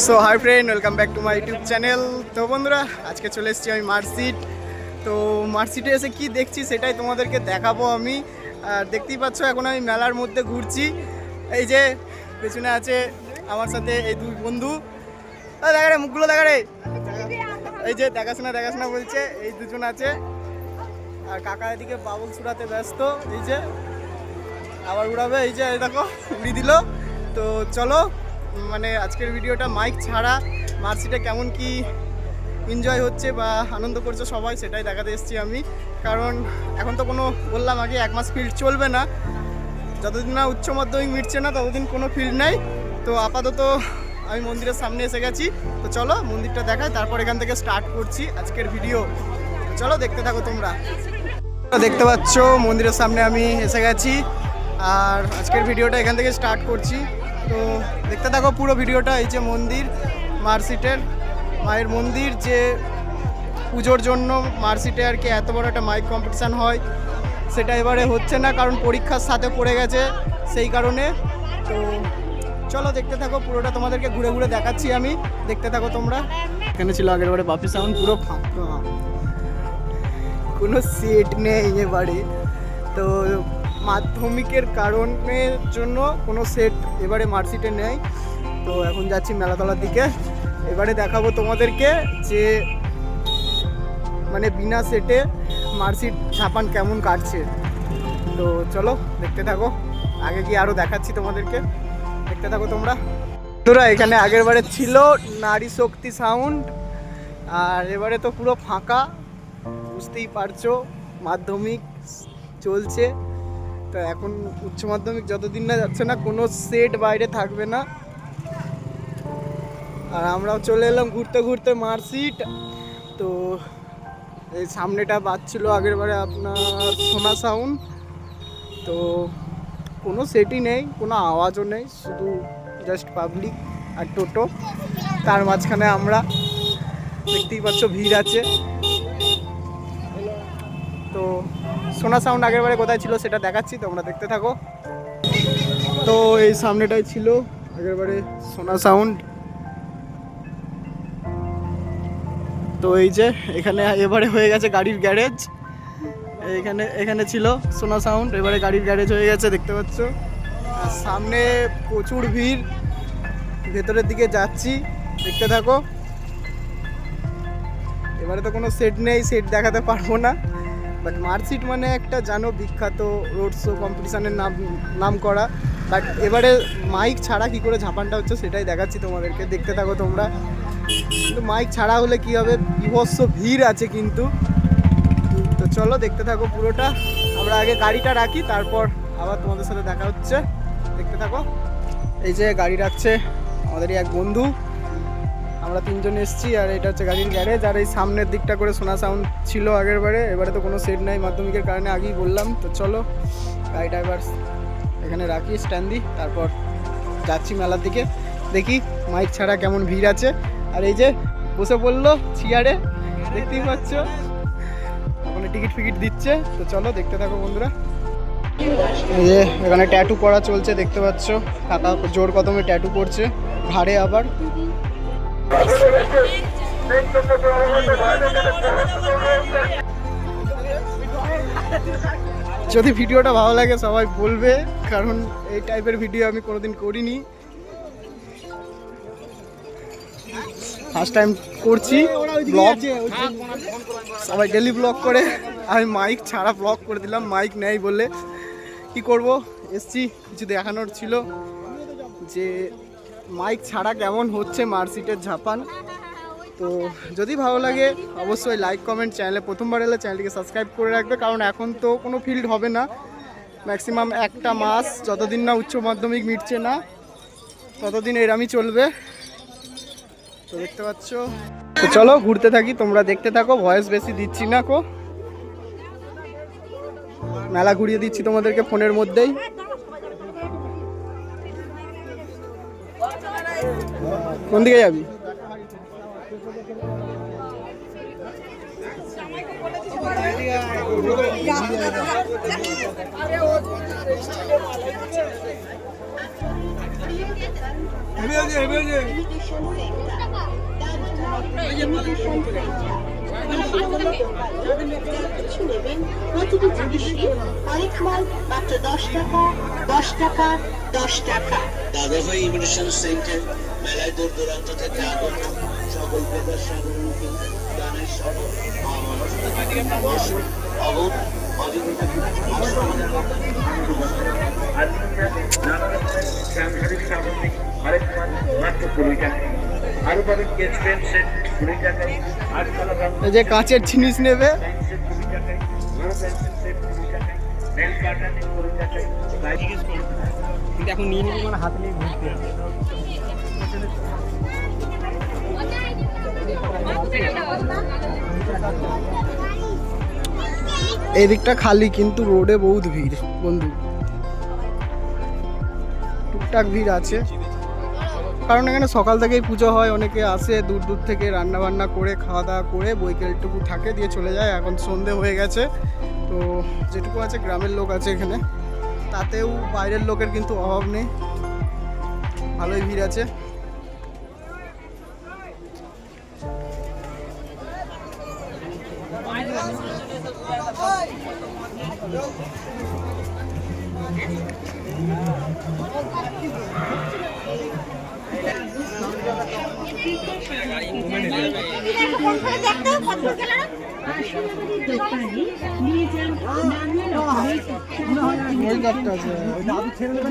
So hi friend welcome back to my YouTube channel তো বন্ধুরা, আজকে চলে এসেছি আমি মার্কশিট তো মার্কশিটে এসে কি দেখছি সেটাই তোমাদেরকে দেখাবো আমি। আর দেখতেই পাচ্ছ, এখন আমি মেলার মধ্যে ঘুরছি। এই যে, পেছনে আছে আমার সাথে এই দুই বন্ধু। দেখা রে, মুখগুলো দেখা রে। এই যে, দেখাশোনা দেখাশোনা বলছে, এই দুজন আছে। আর কাকা এদিকে বাবুল ছুড়াতে ব্যস্ত, এই যে, আবার উড়াবে, এই যে দেখো উড়ি দিল। তো চলো মানে আজকের ভিডিওটা মাইক ছাড়া মার্সিটা কেমন কি এনজয় হচ্ছে বা আনন্দ করছে সবাই সেটাই দেখাতে এসেছি আমি। কারণ এখন তো কোনো বললাম আগে এক মাস ফিল্ড চলবে না। যতদিন না উচ্চ মাধ্যমিক মিটছে না, ততদিন কোনো ফিল্ড নাই। তো আপাতত আমি মন্দিরের সামনে এসে গেছি। তো চলো মন্দিরটা দেখায় তারপর এখান থেকে স্টার্ট করছি আজকের ভিডিও চলো দেখতে থাকো তোমরা। দেখতে পাচ্ছ, মন্দিরের সামনে আমি এসে গেছি। আর আজকের ভিডিওটা এখান থেকে স্টার্ট করছি। তো দেখতে থাকো পুরো ভিডিওটা, এই যে মন্দির মার্সিটের মায়ের মন্দির, যে পুজোর জন্য মার্সিটে আর কি এত বড় একটা মাইক কম্পিটিশান হয়, সেটা এবারে হচ্ছে না, কারণ পরীক্ষার সাথে পড়ে গেছে সেই কারণে। তো চলো দেখতে থাকো পুরোটা, তোমাদেরকে ঘুরে ঘুরে দেখাচ্ছি আমি। দেখতে থাকো তোমরা। এখানে ছিল আগের বারে বাপি সাউন্ড, পুরো ফাঁকা। কোনো সিট নেই এবারে তো মাধ্যমিকের কারণের জন্য কোনো সেট এবারে মার্কশিটে নেই। তো এখন যাচ্ছি মেলাতলার দিকে। এবারে দেখাবো তোমাদেরকে যে মানে বিনা সেটে মার্কশিট ছাপান কেমন কাটছে। তো চলো দেখতে থাকো। আগে গিয়ে আরও দেখাচ্ছি তোমাদেরকে। দেখতে থাকো তোমরা। তোরা এখানে আগের বারে ছিল নারী শক্তি সাউন্ড আর এবারে তো পুরো ফাঁকা। বুঝতেই পারছ, মাধ্যমিক চলছে। তো এখন উচ্চ মাধ্যমিক যতদিন না যাচ্ছে না, কোনো সেট বাইরে থাকবে না। আর আমরাও চলে এলাম ঘুরতে ঘুরতে মার্কশিট তো এই সামনেটা বাজছিল আগের বারে আপনার সোনা সাউন্ড তো কোনো সেটই নেই, কোনো আওয়াজও নেই, শুধু জাস্ট পাবলিক আর টোটো। তার মাঝখানে আমরা দেখতেই পাচ্ছ ভিড় আছে। তো সোনা সাউন্ড আগের বারে কোথায় ছিল সেটা দেখাচ্ছি, তোমরা দেখতে থাকো। তো এই সামনেটাই ছিল আগের বারে সোনা সাউন্ড তো এই যে, এখানে এবারে হয়ে গেছে গাড়ির গ্যারেজ এখানে এখানে ছিল সোনা সাউন্ড এবারে গাড়ির গ্যারেজ হয়ে গেছে, দেখতে পাচ্ছ। সামনে প্রচুর ভিড়। ভেতরের দিকে যাচ্ছি, দেখতে থাকো। এবারে তো কোনো সেট নেই সেট দেখাতে পারব না। বাট মার্কশিট মানে একটা জানো বিখ্যাত রোড শো কম্পিটিশানের নাম নাম করা। বাট এবারে মাইক ছাড়া কি করে ঝাপানটা হচ্ছে সেটাই দেখাচ্ছি তোমাদেরকে। দেখতে থাকো তোমরা। কিন্তু মাইক ছাড়া হলে কি হবে? বিভৎস ভিড় আছে কিন্তু। তো চলো দেখতে থাকো পুরোটা। আমরা আগে গাড়িটা রাখি, তারপর আবার তোমাদের সাথে দেখা হচ্ছে। দেখতে থাকো। এই যে গাড়ি রাখছে আমাদেরই এক বন্ধু। আমরা তিনজন এসেছি আর এটা হচ্ছে গাড়ির গ্যারেজ আর এই সামনের দিকটা করে সোনা সাউন্ড ছিল আগের বারে, এবারে তো কোনো সেট নাই মাধ্যমিকের কারণে আগেই বললাম, তো চলো গাড়িটা এবার এখানে রাখি স্ট্যান্ড তারপর যাচ্ছি মেলার দিকে, দেখি মাইক ছাড়া কেমন ভিড় আছে। আর এই যে বসে পড়ল চেয়ারে দেখতেই পাচ্ছ। ওখানে টিকিট ফিকিট দিচ্ছে, তো চলো দেখতে থাকো বন্ধুরা। এই যে এখানে ট্যাটু করা চলছে, দেখতে পাচ্ছ। কাকা জোর কদমে ট্যাটু করছে ঘাড়ে আবার। যদি ভিডিওটা ভালো লাগে, সবাই বলবে, কারণ এই টাইপের ভিডিও আমি কোনোদিন করিনি। ফার্স্ট টাইম করছি ব্লগ সবাই ডেলি ব্লগ করে। আমি মাইক ছাড়া ব্লগ করে দিলাম মাইক নেই বলে। কি করব? এসছি, কিছু দেখানোর ছিল। যে মাইক ছাড়া কেমন হচ্ছে মার্কশিটের ঝাপান? তো যদি ভালো লাগে, অবশ্যই লাইক কমেন্ট চ্যানেলে প্রথমবার এলে চ্যানেলটিকে সাবস্ক্রাইব করে রাখবে, কারণ এখন তো কোনো ফিল্ড হবে না। ম্যাক্সিমাম একটা মাস, যতদিন না উচ্চ মাধ্যমিক মিটছে না, ততদিন এরামই চলবে। তো দেখতে পাচ্ছ। তো চলো ঘুরতে থাকি, তোমরা দেখতে থাকো ভয়েস বেশি দিচ্ছি না কো। মেলা ঘুরিয়ে দিচ্ছি তোমাদেরকে ফোনের মধ্যেই। কোন দিকে যাবি? অনেক মাল মাত্র দশ টাকা দশ টাকা দশ টাকা। দাদাভাই ইমিগ্রেশন সেন্টার। মেলায় দূর দূরান্ত থেকে আগত সকল প্রকার সাধারণকে গানের সাংসারিক সামগ্রিক আরেক মাল মাত্র কুড়ি টাকা আরও পাবেন গেস্ট পেন সেট কুড়ি টাকায় আটতলা রং এই যে কাঁচের জিনিস নেবে। পেন্সিল কুড়ি টাকায় বড় পেন্সিল সেট কুড়ি টাকায় নেল কাটানি কুড়ি টাকায় কিন্তু এখন নিয়ে নিবি মানে হাতে নিয়ে ঘুরতে হবে। এই দিকটা খালি, কিন্তু রোডে বহুত ভিড়, বন্ধু। টুকটাক ভিড় আছে। কারণ এখানে সকাল থেকেই পুজো হয়, অনেকে আসে, দূর দূর থেকে রান্না বান্না করে, খাওয়া দাওয়া করে বৈকালটুকু থাকে, দিয়ে চলে যায়। এখন সন্ধে হয়ে গেছে, তো যেটুকু আছে, গ্রামের লোক আছে এখানে। তাতেও বাইরের লোকের কিন্তু অভাব নেই। ভালোই ভিড় আছে। আছে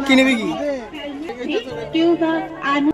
কি? নিবি কি? কিউবা আনু